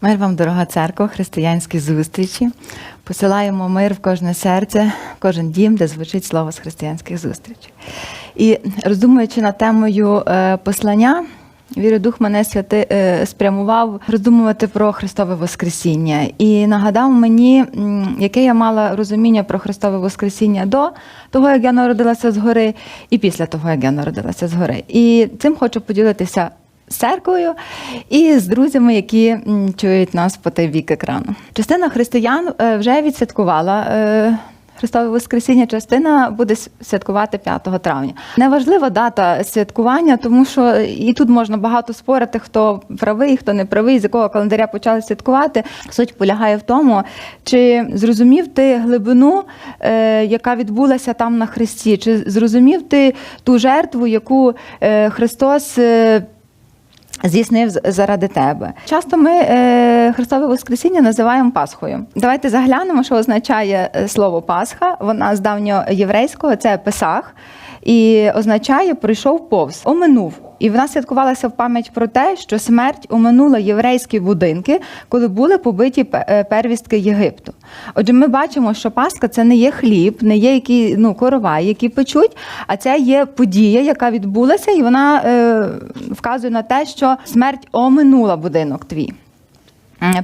Мир вам, дорога церква, християнські зустрічі. Посилаємо мир в кожне серце, в кожен дім, де звучить слово з християнських зустрічей. І роздумуючи над темою е, послання, Віри Дух мене святи е, спрямував роздумувати про Христове Воскресіння і нагадав мені, яке я мала розуміння про Христове Воскресіння до того, як я народилася згори, і після того, як я народилася згори. І цим хочу поділитися з церквою і з друзями, які чують нас по той бік екрану. Частина християн е, вже відсвяткувала. е, Христове Воскресіння частина буде святкувати 5 травня. Неважлива дата святкування, тому що і тут можна багато спорити, хто правий, хто не правий, з якого календаря почали святкувати. Суть полягає в тому, чи зрозумів ти глибину, е, яка відбулася там на Христі, чи зрозумів ти ту жертву, яку Христос. Здійснив заради тебе. Часто ми е, Христове Воскресіння називаємо Пасхою. Давайте заглянемо, що означає е, слово Пасха. Вона з давньоєврейського це Песах і означає прийшов повз, оминув. І вона святкувалася в пам'ять про те, що смерть оминула єврейські будинки, коли були побиті е, первістки Єгипту. Отже, ми бачимо, що Пасха це не є хліб, не є які ну корова, які печуть, а це є подія, яка відбулася, і вона е, вказує на те, що смерть оминула будинок твій.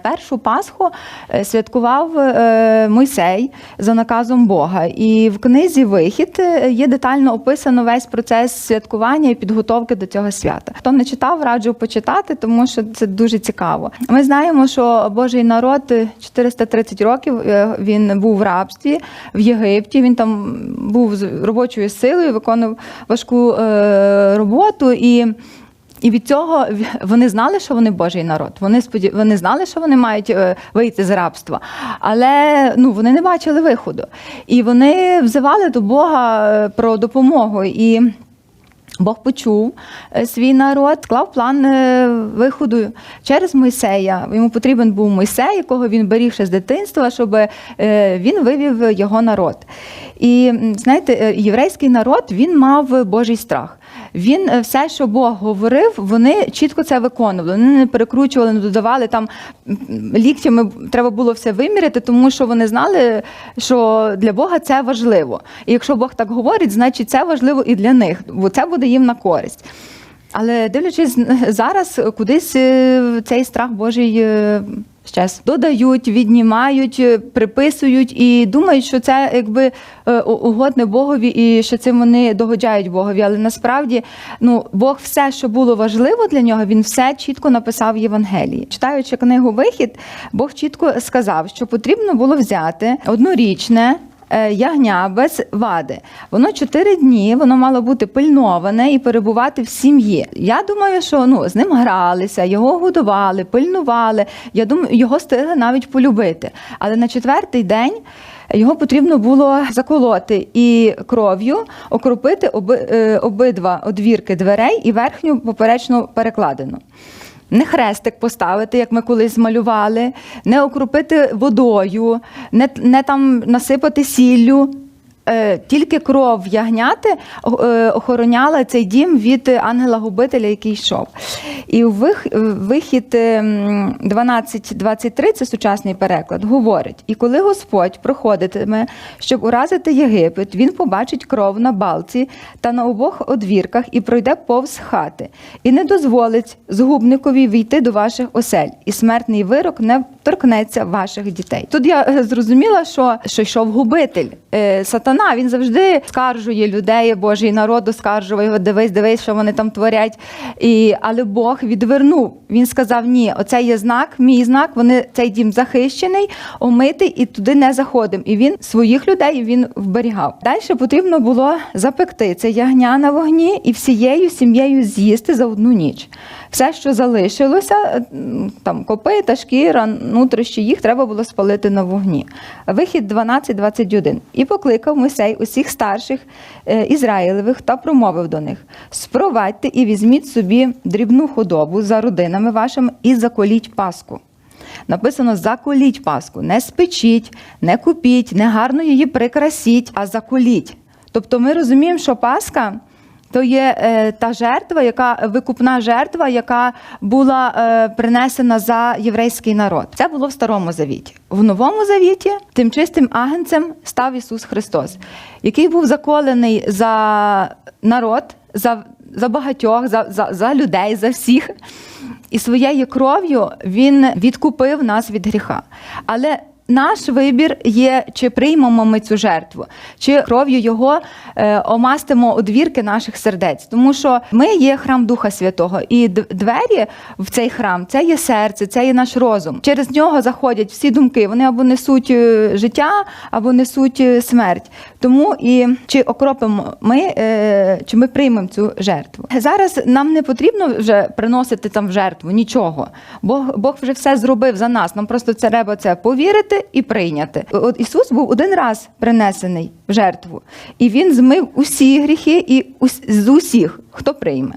Першу Пасху е, святкував е, Мойсей за наказом Бога, і в книзі Вихід е, є детально описано весь процес святкування і підготовки до цього свята. Хто не читав, раджу почитати, тому що це дуже цікаво. Ми знаємо, що Божий народ е, 430 років він був в рабстві в Єгипті. Він там був з робочою силою, виконував важку роботу і. І від цього вони знали, що вони Божий народ. Вони споді... вони знали, що вони мають е, вийти з рабства, але ну вони не бачили виходу. І вони взивали до Бога е, про допомогу. І Бог почув е, свій народ, склав план виходу через Мойсея. Йому потрібен був Мойсей, якого він беріг ще з дитинства, щоб він вивів його народ. І знаєте, єврейський народ він мав Божий страх. Він е, все, що Бог говорив, вони чітко це виконували. Вони не перекручували, не додавали там ліктями. Треба було все виміряти, тому що вони знали, що для Бога це важливо. І якщо Бог так говорить, значить це важливо і для них, бо це буде їм на користь. Але дивлячись зараз, кудись е, цей страх Божий е, щас додають, віднімають, е, приписують і думають, що це якби е, угодне Богові, і що цим вони догоджають Богові. Але насправді ну Бог все, що було важливо для нього, він все чітко написав в Євангелії. Читаючи книгу Вихід, Бог чітко сказав, що потрібно було взяти однорічне. Е, Ягня без вади. Воно чотири дні, воно мало бути пильноване і перебувати в сім'ї. Я думаю, що ну з ним гралися, його годували, пильнували. Я думаю, його встигли навіть полюбити. Але на четвертий день його потрібно було заколоти і кров'ю окропити оби, е, обидва одвірки дверей і верхню поперечну перекладину. Не хрестик поставити, як ми колись малювали, не окропити водою, не, не там насипати сіллю. Е, Тільки кров ягняти е, охороняла цей дім від ангела-губителя, який йшов. І вихід е, м, 12.23, це сучасний переклад, говорить: і коли Господь проходитиме, щоб уразити Єгипет, він побачить кров на балці та на обох одвірках і пройде повз хати, і не дозволить згубникові війти до ваших осель, і смертний вирок не торкнеться ваших дітей. Тут я е, зрозуміла, що, що йшов губитель. Е, Сатана він завжди скаржує людей, Божий народ оскаржував його. Дивись, дивись, що вони там творять. І, але Бог відвернув. Він сказав: Ні, оце є знак, мій знак. Вони цей дім захищений, омитий, і туди не заходимо. І він своїх людей він вберігав. Далі потрібно було запекти це ягня на вогні і всією сім'єю з'їсти за одну ніч. Все, що залишилося, м, там копита, шкіра, нутрощі, їх треба було спалити на вогні. Вихід 12.21. І покликав Мойсей усіх старших е, Ізраїлевих та промовив до них: спровадьте і візьміть собі дрібну худобу за родинами вашими і заколіть паску. Написано заколіть паску, не спечіть, не купіть, не гарно її прикрасіть, а заколіть. Тобто ми розуміємо, що паска то є е, та жертва, яка викупна жертва, яка була е, принесена за єврейський народ. Це було в старому завіті. В новому завіті тим чистим агенцем став Ісус Христос, який був заколений за народ, за, за багатьох, за, за, за людей, за всіх. І своєю кров'ю він відкупив нас від гріха. Але наш вибір є, чи приймемо ми цю жертву, чи кров'ю його е, омастимо одвірки наших сердець. Тому що ми є храм Духа Святого, і двері в цей храм це є серце, це є наш розум. Через нього заходять всі думки. Вони або несуть е, життя, або несуть е, смерть. Тому і чи окропимо ми, е, чи ми приймемо цю жертву. Зараз нам не потрібно вже приносити там в жертву нічого. Бог, Бог вже все зробив за нас. Нам просто треба це повірити і прийняти. От Ісус був один раз принесений в жертву, і Він змив усі гріхи і з усіх, хто прийме.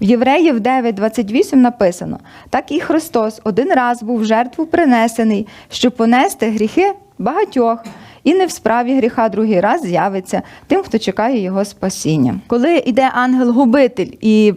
В Євреїв 9.28 написано: так і Христос один раз був в жертву принесений, щоб понести гріхи багатьох. І не в справі гріха другий раз з'явиться тим, хто чекає його спасіння. Коли йде ангел-губитель і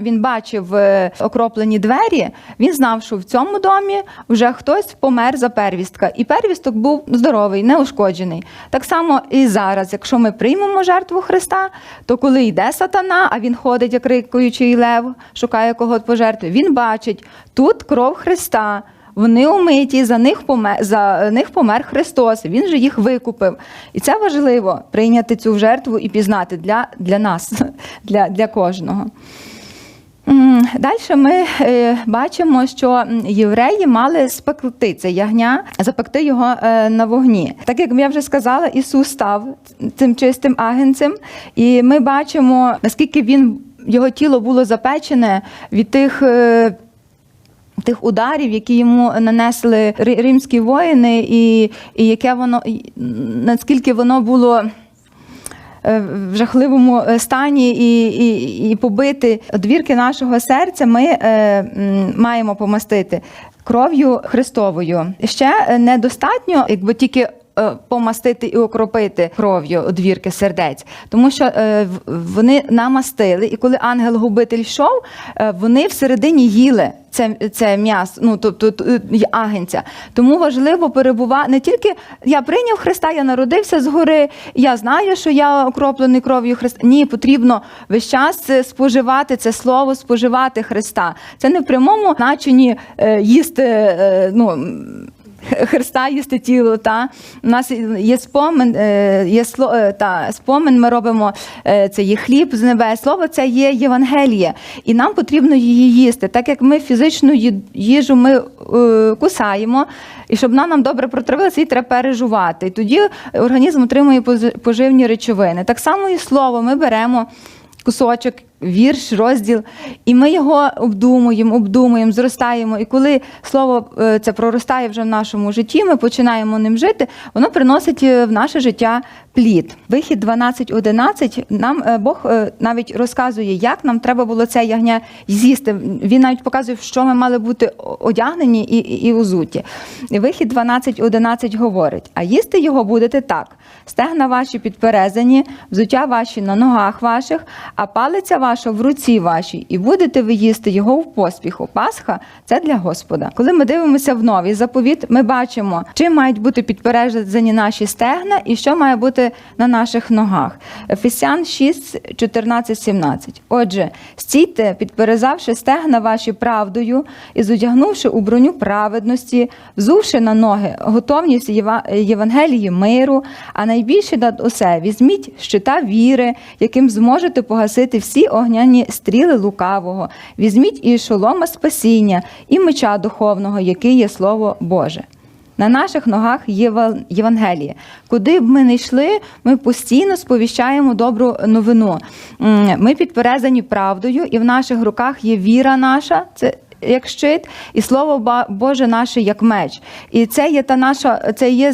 він бачив е, окроплені двері, він знав, що в цьому домі вже хтось помер за первістка, і первісток був здоровий, неушкоджений. Так само і зараз, якщо ми приймемо жертву Христа, то коли йде сатана, а він ходить, як рикуючий лев, шукає кого пожертви, він бачить тут кров Христа. Вони умиті, за них помер, за них помер Христос. Він же їх викупив. І це важливо прийняти цю жертву і пізнати для, для нас, для, для кожного. Далі ми е, бачимо, що євреї мали спекти це ягня, запекти його е, на вогні. Так як я вже сказала, Ісус став цим чистим агенцем, і ми бачимо, наскільки він його тіло було запечене від тих. е, Тих ударів, які йому нанесли римські воїни, і, і яке воно наскільки воно було в жахливому е, стані і, і, і побити двірки нашого серця, ми е, маємо помастити кров'ю Христовою. Ще е, недостатньо, якби тільки. Е, Помастити і окропити кров'ю одвірки сердець, тому що е, вони намастили, і коли ангел-губитель йшов, е, вони всередині їли це, це м'ясо, ну тобто агенця. Тому важливо перебувати не тільки я прийняв Христа, я народився згори, я знаю, що я окроплений кров'ю Христа. Ні, потрібно весь час споживати це слово, споживати Христа. Це не в прямому значенні е, їсти. Е, ну, Христа їсти тіло, та у нас є спомин, е, є е, та спомин. Ми робимо е, це є хліб з небес. Слово це є Євангеліє, і нам потрібно її їсти, так як ми фізичну їжу ми кусаємо, і щоб вона нам добре протравилася, її треба пережувати. І тоді організм отримує поживні речовини. Так само і слово ми беремо кусочок, вірш, розділ, і ми його обдумуємо, обдумуємо, зростаємо. І коли слово е, це проростає вже в нашому житті, ми починаємо ним жити, воно приносить е, в наше життя плід. Вихід 12.11 нам е, Бог навіть розказує, як нам треба було це ягня з'їсти. Він навіть показує, що ми мали бути одягнені і, і, узуті. Вихід 12.11 говорить: а їсти його будете так: стегна ваші підперезані, взуття ваші на ногах ваших, а палиця ваша в руці вашій, і будете ви їсти його в поспіху. Пасха це для Господа. Коли ми дивимося в новий заповіт, ми бачимо, чим мають бути підперезані наші стегна і що має бути на наших ногах. Ефесян 6, 14, 17. Отже, стійте, підперезавши стегна ваші правдою і зодягнувши у броню праведності, взувши на ноги готовність Євангелії миру, а найбільше над усе візьміть щита віри, яким зможете погасити всі огняні стріли лукавого. Візьміть і шолома спасіння, і меча духовного, який є Слово Боже. На наших ногах є Єва- Євангеліє. Куди б ми не йшли, ми постійно сповіщаємо добру новину. Ми підперезані правдою, і в наших руках є віра наша. Це як щит, і слово Боже наше як меч. І це є та наша, це є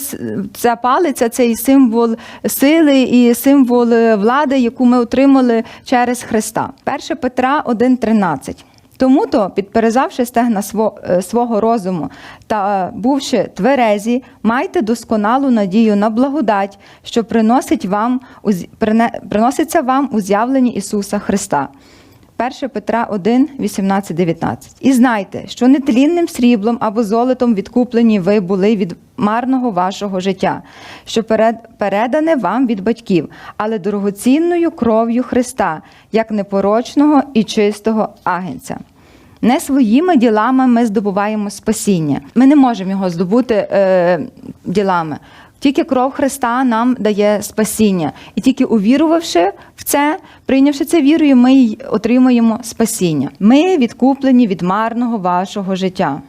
ця палиця, цей символ сили і символ е, влади, яку ми отримали через Христа. 1 Петра 1,13. Тому то, підперезавши стегна е, свого розуму та е, бувши тверезі, майте досконалу надію на благодать, що приносить вам, приноситься вам у з'явленні Ісуса Христа. 1 Петра 1, 18, 19. І знайте, що нетлінним сріблом або золотом відкуплені ви були від марного вашого життя, що перед, передане вам від батьків, але дорогоцінною кров'ю Христа, як непорочного і чистого агенця. Не своїми ділами ми здобуваємо спасіння. Ми не можемо його здобути е, ділами. Тільки кров Христа нам дає спасіння. І тільки увірувавши в це, прийнявши це вірою, ми й отримуємо спасіння. Ми відкуплені від марного вашого життя.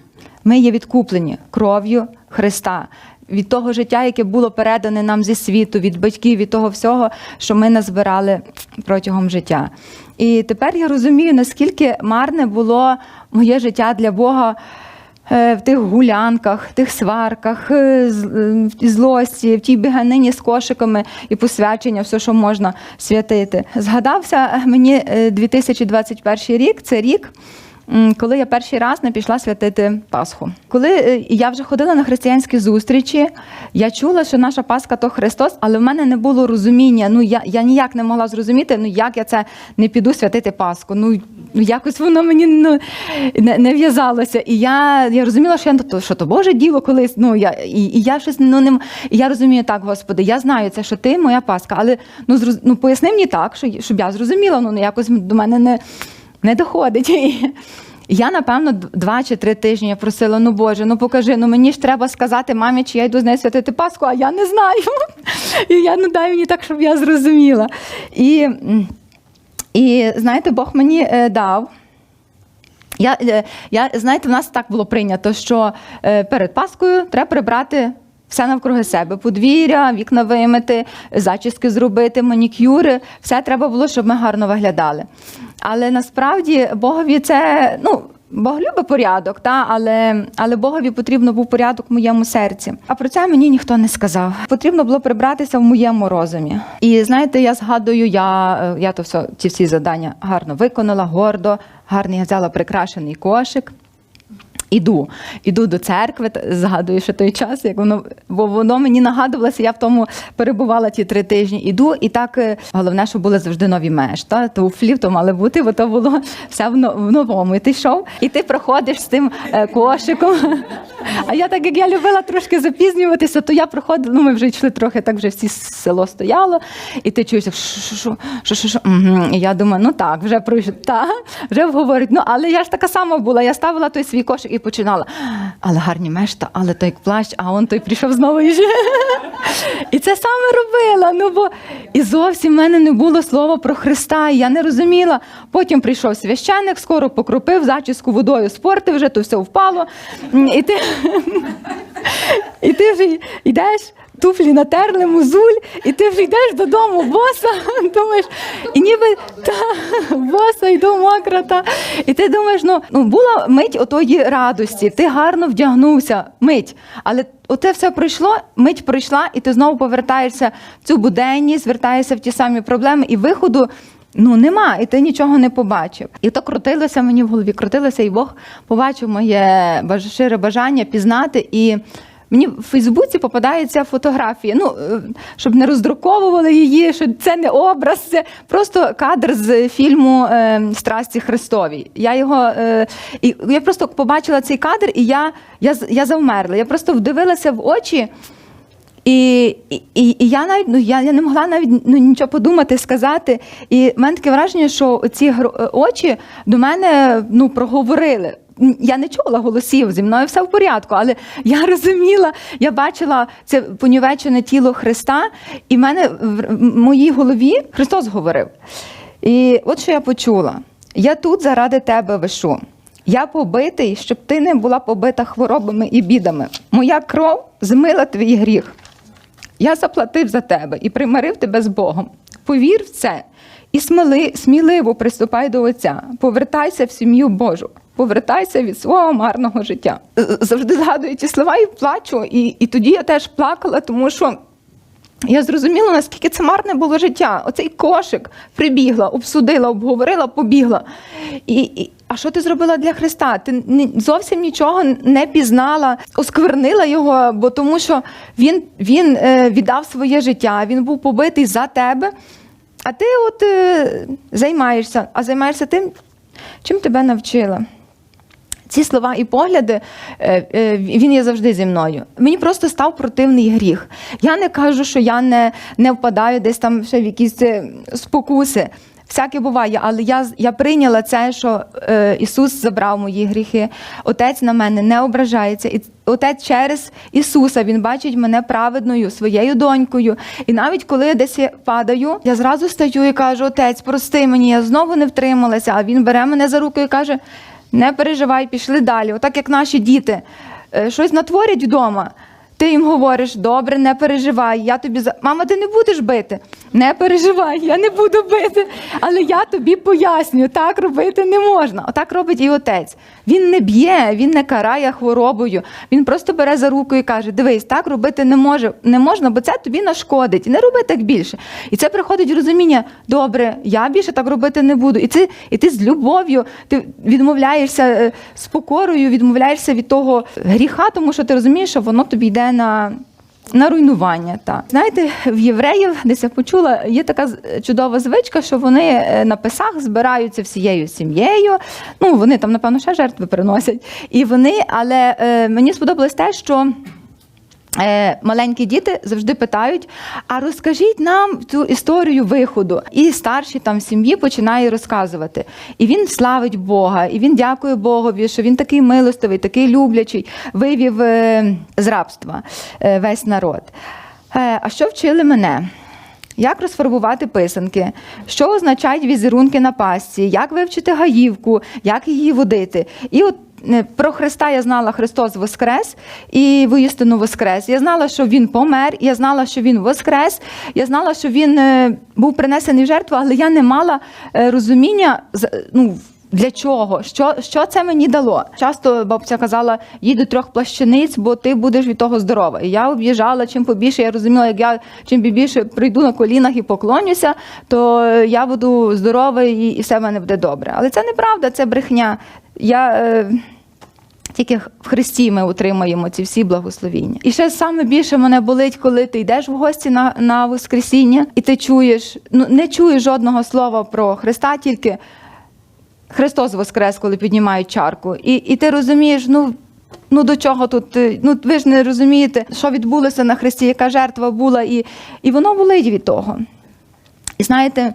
Ми є відкуплені кров'ю Христа. Від того життя, яке було передане нам зі світу, від батьків, від того всього, що ми назбирали протягом життя. І тепер я розумію, наскільки марне було моє життя для Бога в тих гулянках, в тих сварках, е, е, в злості, в тій біганині з кошиками і посвячення, все, що можна святити. Згадався мені е, 2021 рік, це рік. Коли я перший раз не пішла святити Пасху. Коли е, я вже ходила на християнські зустрічі, я чула, що наша Пасха то Христос, але в мене не було розуміння. Ну я, я ніяк не могла зрозуміти, ну як я це не піду святити Пасху. Ну ну, якось воно мені ну, не, не в'язалося. І я, я розуміла, що я то, що то Боже діло колись. Ну я і, і я щось ну не я розумію так, Господи, я знаю це, що ти моя Пасха, але ну зроз, ну поясни мені так, що, щоб я зрозуміла. Ну якось до мене не, не доходить. Я, напевно, два чи три тижні я просила: ну Боже, ну покажи, ну мені ж треба сказати мамі, чи я йду з нею святити Пасху, а я не знаю. І я ну дай мені так, щоб я зрозуміла. І, і знаєте, Бог мені е, дав. Я, е, я, знаєте, в нас так було прийнято, що е, перед Паскою треба прибрати все навкруги себе: подвір'я, вікна вимити, зачіски зробити, манікюри. Все треба було, щоб ми гарно виглядали. Але насправді Богові це, ну. Бог любить порядок, та, але, але Богові потрібно був порядок в моєму серці. А про це мені ніхто не сказав. Потрібно було прибратися в моєму розумі. І знаєте, я згадую, я, е, я то все, ці всі завдання гарно виконала, гордо, гарний я взяла прикрашений кошик. Іду, іду до церкви, згадую, що той час, як воно, бо воно мені нагадувалося, я в тому перебувала ті три тижні. Іду, і так е, головне, що були завжди нові меж. Та туфлі, то мали бути, бо то було все в, но- в новому. І ти йшов, і ти проходиш з тим е, кошиком. А я так як я любила трошки запізнюватися, то я проходила. Ну, ми вже йшли трохи, так вже всі село стояло, і ти чуєш, що, що, що, я думаю, ну так, вже пройшло, та, вже говорить. Ну, але я ж така сама була. Я ставила той свій кошик і починала. Але гарні мешта, але той плащ, а он той прийшов знову і ще. І це саме робила. Ну бо і зовсім в мене не було слова про Христа. І я не розуміла. Потім прийшов священник, скоро покропив зачіску водою, спортив вже, то все впало. І ти, і ти вже йдеш. Туфлі натерли, музуль, і ти вже йдеш додому, боса, думаєш, і ніби та боса йду мокра. Та. І ти думаєш, ну, ну була мить отої радості, ти гарно вдягнувся, мить. Але оце все пройшло, мить пройшла, і ти знову повертаєшся в цю буденність, звертаєшся в ті самі проблеми, і виходу. Ну, нема, і ти нічого не побачив. І то крутилося мені в голові, крутилося, і Бог побачив моє щире бажання пізнати. І мені в Фейсбуці попадається фотографія. Ну, е, щоб не роздруковували її, що це не образ, це просто кадр з фільму е, Страсті Христові. Я його е, і я просто побачила цей кадр, і я, я, я завмерла. Я просто вдивилася в очі. І, і, і я навіть ну я, я не могла навіть ну, нічого подумати, сказати. І в мене таке враження, що ці очі до мене ну, проговорили. Я не чула голосів, зі мною все в порядку, але я розуміла, я бачила це понівечене тіло Христа, і в мене в моїй голові Христос говорив. І от що я почула: я тут заради тебе вишу. Я побитий, щоб ти не була побита хворобами і бідами. Моя кров змила твій гріх. Я заплатив за тебе і примирив тебе з Богом. Повір в це і сміли, сміливо приступай до Отця. Повертайся в сім'ю Божу. Повертайся від свого марного життя. Завжди згадую ці слова і плачу. І, і тоді я теж плакала, тому що я зрозуміла, наскільки це марне було життя. Оцей кошик прибігла, обсудила, обговорила, побігла. І, і, А що ти зробила для Христа? Ти зовсім нічого не пізнала, осквернила його, бо тому що він, він е, віддав своє життя, він був побитий за тебе. А ти от е, займаєшся, а займаєшся тим, чим тебе навчила. Ці слова і погляди, е, е, він є завжди зі мною. Мені просто став противний гріх. Я не кажу, що я не, не впадаю десь там ще в якісь е, спокуси. Всяке буває, але я, я прийняла це, що е, Ісус забрав мої гріхи. Отець на мене не ображається. І Отець через Ісуса Він бачить мене праведною, своєю донькою. І навіть коли я десь падаю, я зразу стаю і кажу: Отець, прости мені, я знову не втрималася. А він бере мене за руку і каже: не переживай, пішли далі. Отак як наші діти е, щось натворять вдома. Ти їм говориш, добре, не переживай. Я тобі за мама, ти не будеш бити. Не переживай, я не буду бити. Але я тобі пояснюю, так робити не можна. Отак робить і отець. Він не б'є, він не карає хворобою. Він просто бере за руку і каже: Дивись, так робити не може, не можна, бо це тобі нашкодить. Не роби так більше. І це приходить розуміння: добре, я більше так робити не буду. І ти, і ти з любов'ю, ти відмовляєшся е, з покорою, відмовляєшся від того гріха, тому що ти розумієш, що воно тобі йде на. На руйнування, так. Знаєте, в євреїв, десь я почула, є така чудова звичка, що вони е, на писах збираються всією сім'єю. Ну, вони там, напевно, ще жертви приносять. І вони, але е, мені сподобалось те, що Е, маленькі діти завжди питають: а розкажіть нам цю історію виходу. І старші там в сім'ї починає розказувати. І він славить Бога, і він дякує Богові, що він такий милостивий, такий люблячий, вивів е, з рабства е, весь народ. Е, а що вчили мене? Як розфарбувати писанки, що означають візерунки на пасці, як вивчити гаївку, як її водити. І от про Христа я знала, Христос Воскрес і воістину Воскрес. Я знала, що Він помер, я знала, що Він Воскрес, я знала, що Він е, був принесений в жертву, але я не мала е, розуміння, ну, для чого? Що, що це мені дало? Часто бабця казала: їй до трьох плащаниць, бо ти будеш від того здорова. І я об'їжджала чим побільше. Я розуміла, як я чим більше прийду на колінах і поклонюся, то я буду здорова і, і все в мене буде добре. Але це неправда, це брехня. Я е, тільки в Христі ми отримаємо ці всі благословіння. І ще саме більше мене болить, коли ти йдеш в гості на, на Воскресіння, і ти чуєш, ну не чуєш жодного слова про Христа, тільки Христос Воскрес, коли піднімають чарку. І, і ти розумієш, ну. Ну до чого тут? Ну ви ж не розумієте, що відбулося на Христі, яка жертва була, і, і воно болить від того. І знаєте,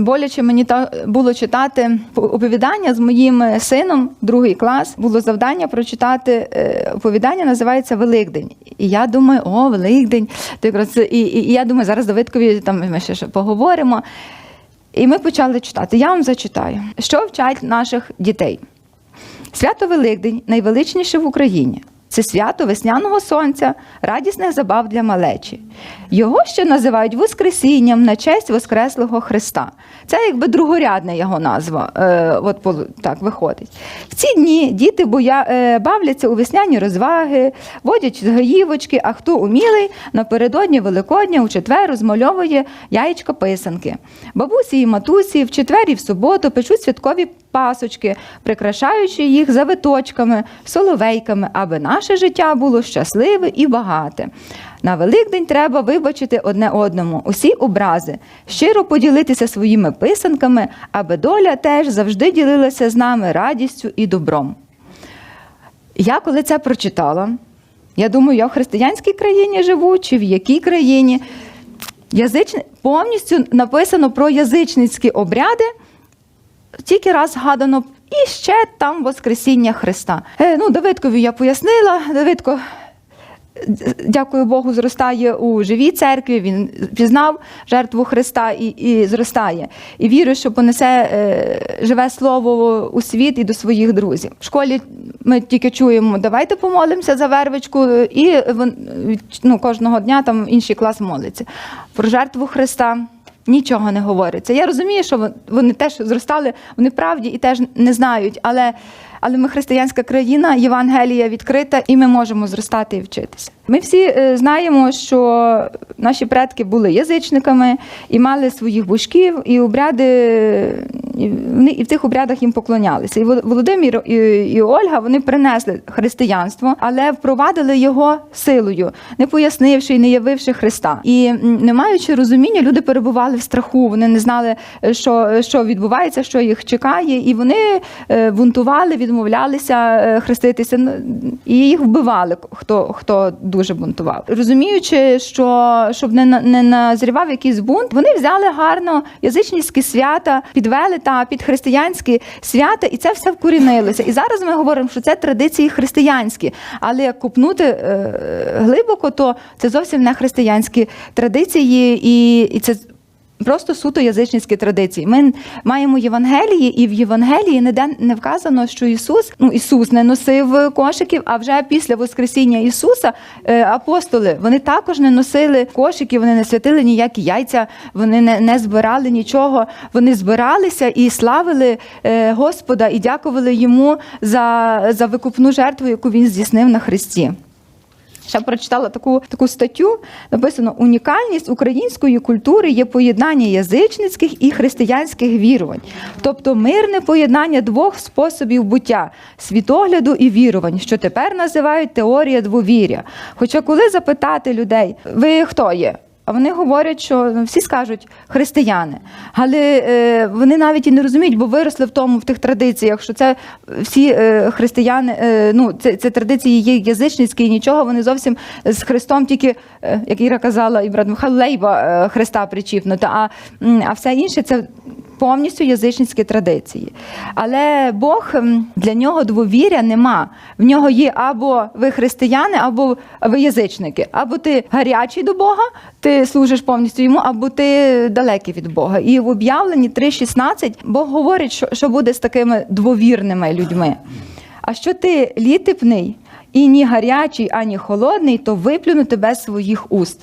боляче мені та було читати оповідання з моїм е, сином, другий клас. Було завдання прочитати е, оповідання, називається Великдень. І я думаю, о, Великдень. То якраз, і, і, я думаю, зараз Давидкові там ми ще, ще поговоримо. І ми почали читати. Я вам зачитаю, що вчать наших дітей. Свято Великдень найвеличніше в Україні. Це свято весняного сонця, радісних забав для малечі. Його ще називають Воскресінням на честь Воскреслого Христа. Це якби другорядна його назва. Е, от так виходить. В ці дні діти боя, е, бавляться у весняні розваги, водять гаївочки, а хто умілий, напередодні Великодня у четвер розмальовує яєчка писанки. Бабусі і матусі в четвер і в суботу печуть святкові пасочки, прикрашаючи їх завиточками, соловейками, аби наше життя було щасливе і багате. На Великдень треба вибачити одне одному усі образи, щиро поділитися своїми писанками, аби доля теж завжди ділилася з нами радістю і добром. Я коли це прочитала, я думаю, я в християнській країні живу чи в якій країні. Язични... Повністю написано про язичницькі обряди, тільки раз згадано, і ще там Воскресіння Христа. Е, ну, Давидкові я пояснила. Давидко, е, дякую Богу, зростає у живій церкві. Він пізнав жертву Христа і, і зростає. І вірю, що понесе е, живе слово у світ і до своїх друзів. В школі ми тільки чуємо, давайте помолимося за вервичку, і ну, кожного дня там інший клас молиться. Про жертву Христа. Нічого не говориться. Я розумію, що вон- вони теж зростали, вони правді і теж не знають, але, але ми християнська країна, Євангелія відкрита, і ми можемо зростати і вчитися. Ми всі е, знаємо, що наші предки були язичниками і мали своїх божків, і обряди вони і в цих обрядах їм поклонялися. І Вол- Володимир і, Ольга вони принесли християнство, але впровадили його силою, не пояснивши і не явивши Христа. І не маючи розуміння, люди перебували в страху. Вони не знали, е, що, що відбувається, що їх чекає, і вони е, бунтували, відмовлялися е, хреститися, і їх вбивали, хто, хто дуже бунтував. Розуміючи, що щоб не, не назрівав якийсь бунт, вони взяли гарно язичницькі свята, підвели та під християнські свята, і це все вкорінилося. І зараз ми говоримо, що це традиції християнські, але як купнути е, глибоко, то це зовсім не християнські традиції, і, і це Просто суто язичницькі традиції. Ми маємо Євангелії, і в Євангелії ніде не вказано, що Ісус, ну Ісус не носив кошиків, а вже після Воскресіння Ісуса е, апостоли вони також не носили кошиків, вони не святили ніякі яйця, вони не, не збирали нічого. Вони збиралися і славили е, Господа і дякували йому за, за викупну жертву, яку він здійснив на Христі. Ще прочитала таку, таку статтю. Написано: унікальність української культури є поєднання язичницьких і християнських вірувань, тобто мирне поєднання двох способів буття світогляду і вірувань, що тепер називають теорія двовір'я. Хоча, коли запитати людей, ви хто є? Вони говорять, що ну, всі скажуть християни, але е, вони навіть і не розуміють, бо виросли в тому в тих традиціях, що це всі е, християни, е, ну це, це традиції є язичницькі, і нічого вони зовсім з Христом, тільки як Іра казала, і брат Михайло Лейба Христа причіпнута. А, а все інше це повністю язичницькі традиції. Але Бог для нього двовіря нема. В нього є або ви християни, або ви язичники. Або ти гарячий до Бога, ти служиш повністю йому, або ти далекий від Бога. І в об'явленні 3.16 Бог говорить, що, буде з такими двовірними людьми. А що ти літипний і ні гарячий, ані холодний, то виплюну тебе з своїх уст.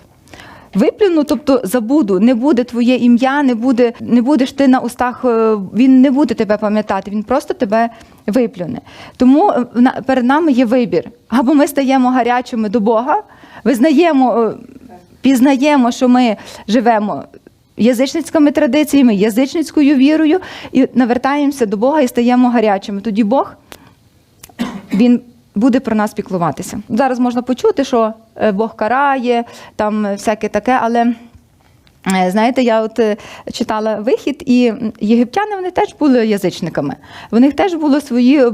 Виплюну, тобто забуду, не буде твоє ім'я, не буде, не будеш ти на устах, е, він не буде тебе пам'ятати, він просто тебе виплюне. Тому е, перед нами є вибір. Або ми стаємо гарячими до Бога, визнаємо, е, пізнаємо, що ми живемо. Язичницькими традиціями, язичницькою вірою, і навертаємося до Бога і стаємо гарячими. Тоді Бог він буде про нас піклуватися. Зараз можна почути, що Бог карає, там е, всяке таке, але. е, Знаєте, я от е, читала вихід, і єгиптяни вони теж були язичниками. В них теж були свої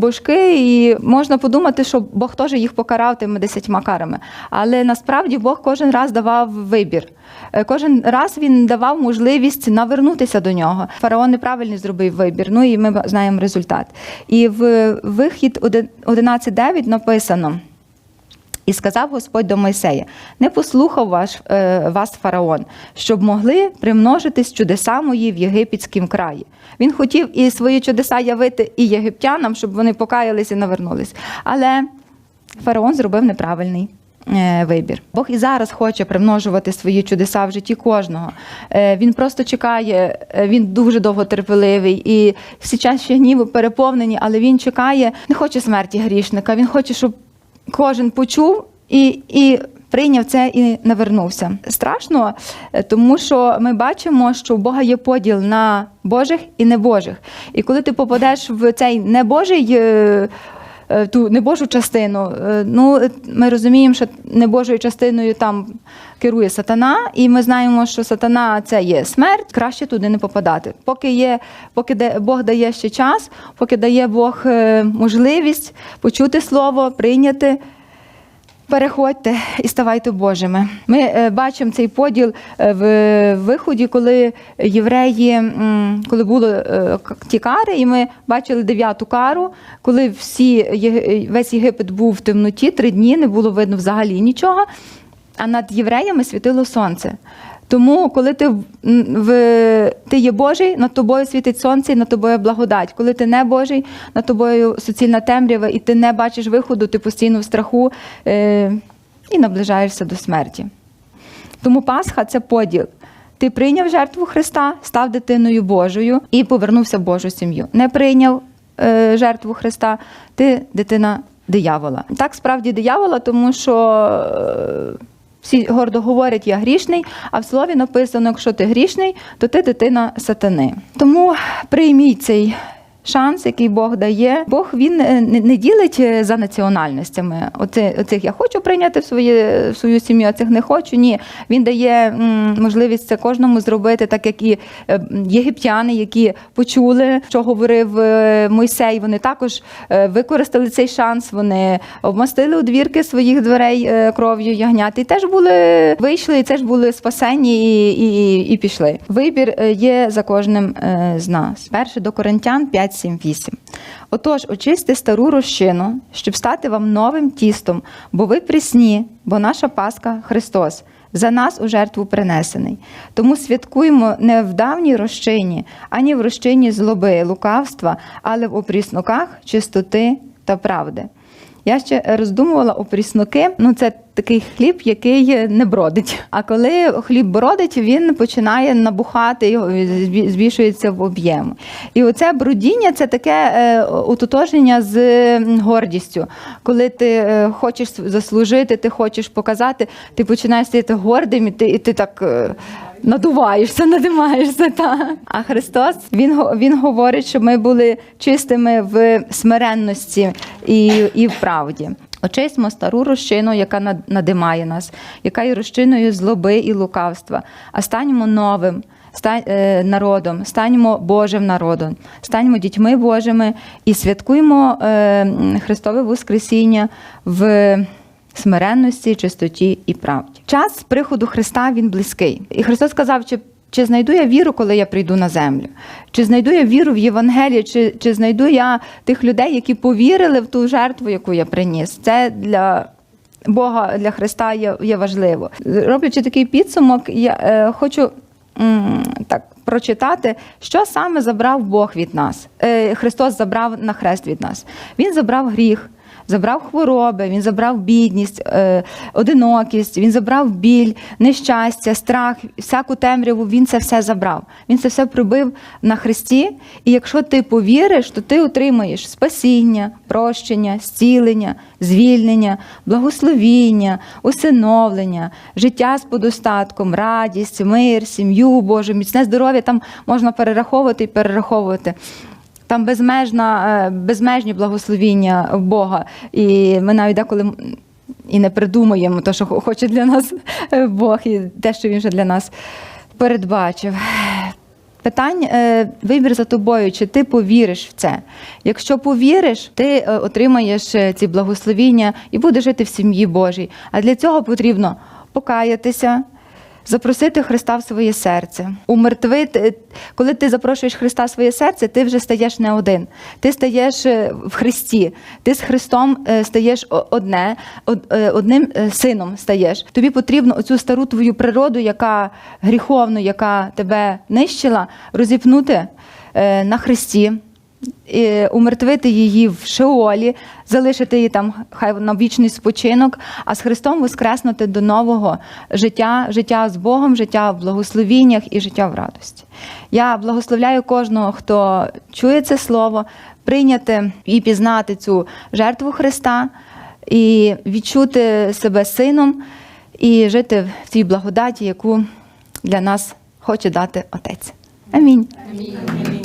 божки, і можна подумати, що Бог теж їх покарав тими десятьма карами. Але насправді Бог кожен раз давав вибір. Е, Кожен раз він давав можливість навернутися до нього. Фараон неправильний зробив вибір. Ну і ми знаємо результат. І в вихід 11.9 написано. І сказав Господь до Мойсея: не послухав ваш, е, вас фараон, щоб могли примножитись чудеса мої в єгипетському краї. Він хотів і свої чудеса явити і єгиптянам, щоб вони покаялися і навернулись. Але фараон зробив неправильний. е, Вибір. Бог і зараз хоче примножувати свої чудеса в житті кожного. Е, Він просто чекає, е, він дуже довго терпеливий, і всі чаші гніву переповнені, але він чекає, не хоче смерті грішника. Він хоче, щоб кожен почув і, і прийняв це і навернувся. Страшно, е, тому що ми бачимо, що у Бога є поділ на Божих і небожих. І коли ти попадеш в цей небожий. Е, Ту небожу частину, е, ну ми розуміємо, що небожою частиною там керує сатана, і ми знаємо, що сатана це є смерть, краще туди не попадати. Поки є, поки Бог дає ще час, поки дає Бог е, можливість почути слово, прийняти. Переходьте і ставайте Божими. Ми е, бачимо цей поділ е, в виході, коли євреї, коли були е, ті кари, і ми бачили дев'яту кару, коли всі весь Єгипет був в темноті, три дні не було видно взагалі нічого, а над євреями світило сонце. Тому, коли ти, в- ти є Божий, над тобою світить сонце і над тобою благодать. Коли ти не Божий, над тобою суцільна темрява, і ти не бачиш виходу, ти постійно в страху е, і наближаєшся до смерті. Тому Пасха це поділ. Ти прийняв жертву Христа, став дитиною Божою і повернувся в Божу сім'ю. Не прийняв е, жертву Христа, ти дитина диявола. Так справді диявола, тому що. е, Всі гордо говорять, я грішний, а в слові написано, якщо ти грішний, то ти дитина сатани. Тому прийміть цей шанс, який Бог дає. Бог він е, не, ділить е, за національностями. Оце, оцих я хочу прийняти в, своє, в свою сім'ю, а цих не хочу. Ні. Він дає можливість це кожному зробити, так як і е, єгиптяни, які почули, що говорив Мойсей. Вони також використали цей шанс. Вони обмастили одвірки своїх дверей кров'ю ягнят. І теж були вийшли, і теж були спасені і, і, і пішли. Вибір є за кожним з нас. Перше до Коринтян 5, 7, 8. Отож, очисти стару розчину, щоб стати вам новим тістом, бо ви прісні, бо наша Пасха Христос. За нас у жертву принесений. Тому святкуємо не в давній розчині, ані в розчині злоби, лукавства, але в опріснуках чистоти та правди. Я ще роздумувала опріснуки. Ну, це такий хліб, який не бродить. А коли хліб бродить, він починає набухати, збільшується в об'єму. І оце бродіння це таке е, з гордістю. Коли ти е, хочеш заслужити, ти хочеш показати, ти починаєш стати гордим, і ти, і ти так. е, Надуваєшся, надимаєшся, та а Христос він він говорить, щоб ми були чистими в смиренності і, і в правді. Очисмо стару розчину, яка над- надимає нас, яка є розчиною злоби і лукавства, а станьмо новим е, народом, станьмо Божим народом, станьмо дітьми Божими і святкуємо е, Христове Воскресіння в смиренності, чистоті і правді. Час приходу Христа він близький. І Христос сказав, чи. Чи знайду я віру, коли я прийду на землю? Чи знайду я віру в Євангелії, чи, чи знайду я тих людей, які повірили в ту жертву, яку я приніс? Це для Бога, для Христа є, є важливо. Роблячи такий підсумок, я е, хочу м, так прочитати, що саме забрав Бог від нас. Е, Христос забрав на хрест від нас. Він забрав гріх. Забрав хвороби, він забрав бідність, е, одинокість, він забрав біль, нещастя, страх, всяку темряву. Він це все забрав. Він це все прибив на хресті. І якщо ти повіриш, то ти отримаєш спасіння, прощення, зцілення, звільнення, благословіння, усиновлення, життя з подостатком, радість, мир, сім'ю Божу, міцне здоров'я. Там можна перераховувати і перераховувати. Там безмежна, е, безмежні благословіння Бога. І ми навіть деколи і не придумуємо те, що хоче для нас е, Бог, і те, що він вже для нас передбачив. Питань, е, вибір за тобою, чи ти повіриш в це. Якщо повіриш, ти отримаєш ці благословіння і будеш жити в сім'ї Божій. А для цього потрібно покаятися, запросити Христа в своє серце, умертвити. Коли ти запрошуєш Христа в своє серце, ти вже стаєш не один. Ти стаєш е, в Христі. Ти з Христом е, стаєш одне, е, одним е, сином стаєш. Тобі потрібно оцю стару твою природу, яка гріховну, яка тебе нищила, розіпнути е, на Христі. Умертвити її в Шеолі, залишити її там хай на вічний спочинок, а з Христом воскреснути до нового життя, життя з Богом, життя в благословіннях і життя в радості. Я благословляю кожного, хто чує це слово, прийняти і пізнати цю жертву Христа, і відчути себе сином, і жити в цій благодаті, яку для нас хоче дати Отець. Амінь. Амінь.